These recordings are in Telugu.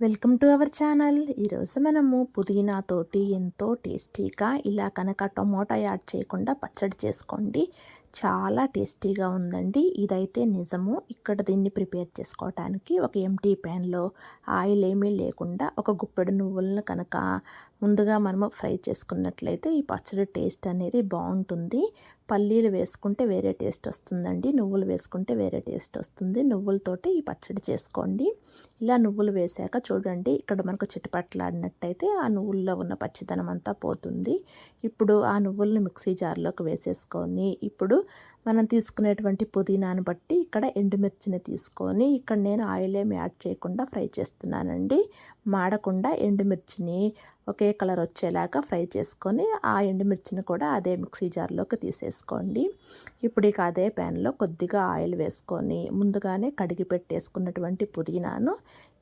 Welcome to our channel. ఈరోజు మనము పుదీనా తోటి ఎంతో టేస్టీగా ఇలా కనుక టొమాటో యాడ్ చేయకుండా పచ్చడి చేసుకోండి. చాలా టేస్టీగా ఉందండి. ఇదైతే నిజము. ఇక్కడ దీన్ని ప్రిపేర్ చేసుకోవటానికి ఒక ఎంటీ ప్యాన్లో ఆయిల్ ఏమీ లేకుండా ఒక గుప్పెడు నువ్వులను కనుక ముందుగా మనము ఫ్రై చేసుకున్నట్లయితే ఈ పచ్చడి టేస్ట్ అనేది బాగుంటుంది. పల్లీలు వేసుకుంటే వేరే టేస్ట్ వస్తుందండి. నువ్వులు వేసుకుంటే వేరే టేస్ట్ వస్తుంది. నువ్వులతోటి ఈ పచ్చడి చేసుకోండి. ఇలా నువ్వులు వేసాక చూడండి ఇక్కడ మనకు చిటపట్లాడినట్టయితే ఆ నువ్వుల్లో ఉన్న పచ్చిదనం అంతా పోతుంది. ఇప్పుడు ఆ నువ్వులను మిక్సీ జార్లోకి వేసేసుకొని ఇప్పుడు మనం తీసుకునేటువంటి పుదీనాను బట్టి ఇక్కడ ఎండుమిర్చిని తీసుకొని ఇక్కడ నేను ఆయిల్ ఏమి యాడ్ చేయకుండా ఫ్రై చేస్తున్నానండి. మాడకుండా ఎండుమిర్చిని ఒకే కలర్ వచ్చేలాగా ఫ్రై చేసుకొని ఆ ఎండుమిర్చిని కూడా అదే మిక్సీ జార్లోకి తీసేసుకోండి. ఇప్పుడు ఇక అదే ప్యాన్లో కొద్దిగా ఆయిల్ వేసుకొని ముందుగానే కడిగి పెట్టేసుకున్నటువంటి పుదీనాను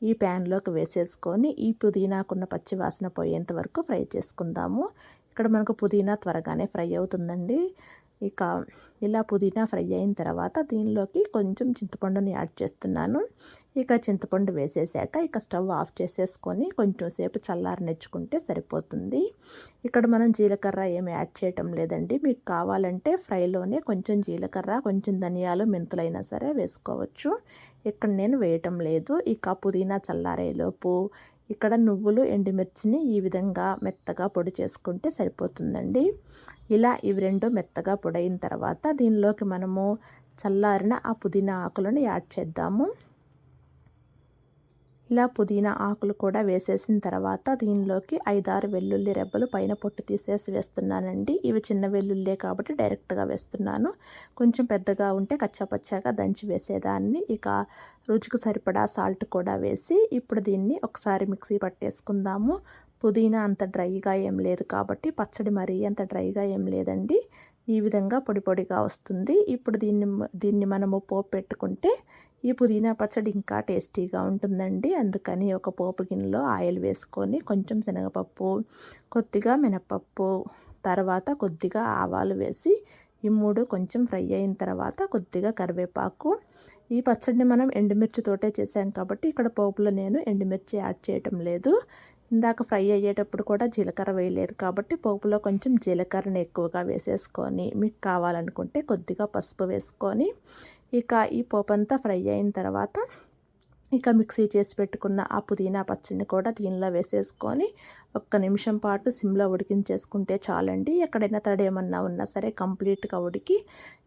ఈ ప్యాన్లోకి వేసేసుకొని ఈ పుదీనాకున్న పచ్చివాసన పోయేంత వరకు ఫ్రై చేసుకుందాము. ఇక్కడ మనకు పుదీనా త్వరగానే ఫ్రై అవుతుందండి. ఇక ఇలా పుదీనా ఫ్రై అయిన తర్వాత దీనిలోకి కొంచెం చింతపండుని యాడ్ చేస్తున్నాను. ఇక చింతపండు వేసేసాక ఇక స్టవ్ ఆఫ్ చేసేసుకొని కొంచెం సేపు చల్లారనిచ్చుకుంటే సరిపోతుంది. ఇక్కడ మనం జీలకర్ర ఏమి యాడ్ చేయటం లేదండి. మీకు కావాలంటే ఫ్రైలోనే కొంచెం జీలకర్ర కొంచెం ధనియాలు మెంతులైనా సరే వేసుకోవచ్చు. ఇక్కడ నేను వేయటం లేదు. ఇక పుదీనా చల్లారేలోపు ఇక్కడ నువ్వులు ఎండుమిర్చిని ఈ విధంగా మెత్తగా పొడి చేసుకుంటే సరిపోతుందండి. ఇలా ఇవి రెండు మెత్తగా పొడైన తర్వాత దీనిలోకి మనము చల్లారిన ఆ పుదీనా ఆకులను యాడ్ చేద్దాము. ఇలా పుదీనా ఆకులు కూడా వేసేసిన తర్వాత దీనిలోకి ఐదారు వెల్లుల్లి రెబ్బలు పైన పొట్టు తీసేసి వేస్తున్నానండి. ఇవి చిన్న వెల్లుల్లే కాబట్టి డైరెక్ట్గా వేస్తున్నాను. కొంచెం పెద్దగా ఉంటే కచ్చాపచ్చాగా దంచి వేసేదాన్ని. ఇక రుచికి సరిపడా సాల్ట్ కూడా వేసి ఇప్పుడు దీన్ని ఒకసారి మిక్సీ పట్టేసుకుందాము. పుదీనా అంత డ్రైగా ఏం లేదు కాబట్టి పచ్చడి మరీ అంత డ్రైగా ఏం లేదండి. ఈ విధంగా పొడి పొడిగా వస్తుంది. ఇప్పుడు దీన్ని దీన్ని మనము పోపు పెట్టుకుంటే ఈ పుదీనా పచ్చడి ఇంకా టేస్టీగా ఉంటుందండి. అందుకని ఒక పోపు గిన్నెలో ఆయిల్ వేసుకొని కొంచెం శనగపప్పు కొద్దిగా మినపప్పు తర్వాత కొద్దిగా ఆవాలు వేసి ఈ మూడు కొంచెం ఫ్రై అయిన తర్వాత కొద్దిగా కరివేపాకు. ఈ పచ్చడిని మనం ఎండుమిర్చితోటే చేసాం కాబట్టి ఇక్కడ పోపులో నేను ఎండుమిర్చి యాడ్ చేయటం లేదు. ఇందాక ఫ్రై అయ్యేటప్పుడు కూడా జీలకర్ర వేయలేదు కాబట్టి పోపులో కొంచెం జీలకర్రని ఎక్కువగా వేసేసుకొని మీకు కావాలనుకుంటే కొద్దిగా పసుపు వేసుకొని ఇక ఈ పోపు అంతా ఫ్రై అయిన తర్వాత ఇక మిక్సీ చేసి పెట్టుకున్న ఆ పుదీనా పచ్చడిని కూడా దీనిలో వేసేసుకొని ఒక్క నిమిషం పాటు సిమ్లో ఉడికించేసుకుంటే చాలండి. ఎక్కడైనా తడి ఏమన్నా ఉన్నా సరే కంప్లీట్గా ఉడికి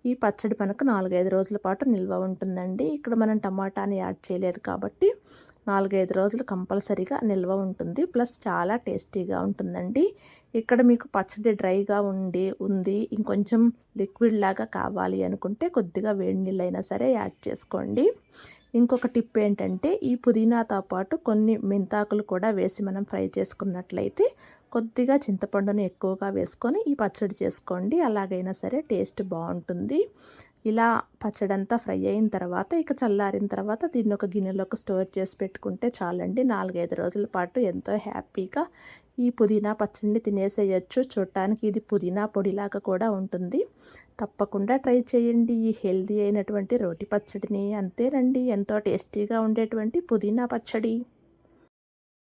ఈ పచ్చడి మనకు నాలుగైదు రోజుల పాటు నిల్వ ఉంటుందండి. ఇక్కడ మనం టమాటాని యాడ్ చేయలేదు కాబట్టి నాలుగైదు రోజులు కంపల్సరీగా నిల్వ ఉంటుంది. ప్లస్ చాలా టేస్టీగా ఉంటుందండి. ఇక్కడ మీకు పచ్చడి డ్రైగా ఉండి ఉంది ఇంకొంచెం లిక్విడ్ లాగా కావాలి అనుకుంటే కొద్దిగా వేడి నీళ్ళైనా సరే యాడ్ చేసుకోండి. ఇంకొక టిప్ ఏంటంటే ఈ పుదీనాతో పాటు కొన్ని మెంతాకులు కూడా వేసి మనం ఫ్రై చేసుకున్నట్లయితే కొద్దిగా చింతపండును ఎక్కువగా వేసుకొని ఈ పచ్చడి చేసుకోండి. అలాగైనా సరే టేస్ట్ బాగుంటుంది. ఇలా పచ్చడంతా ఫ్రై అయిన తర్వాత ఇక చల్లారిన తర్వాత దీన్ని ఒక గిన్నెలోకి స్టోర్ చేసి పెట్టుకుంటే చాలండి. నాలుగైదు రోజుల పాటు ఎంతో హ్యాపీగా ఈ పుదీనా పచ్చడిని తినేసేయచ్చు. చూడటానికి ఇది పుదీనా పొడిలాగా కూడా ఉంటుంది. తప్పకుండా ట్రై చేయండి. ఈ హెల్దీ అయినటువంటి రోటి పచ్చడిని అంతేనండి. ఎంతో టేస్టీగా ఉండేటువంటి పుదీనా పచ్చడి.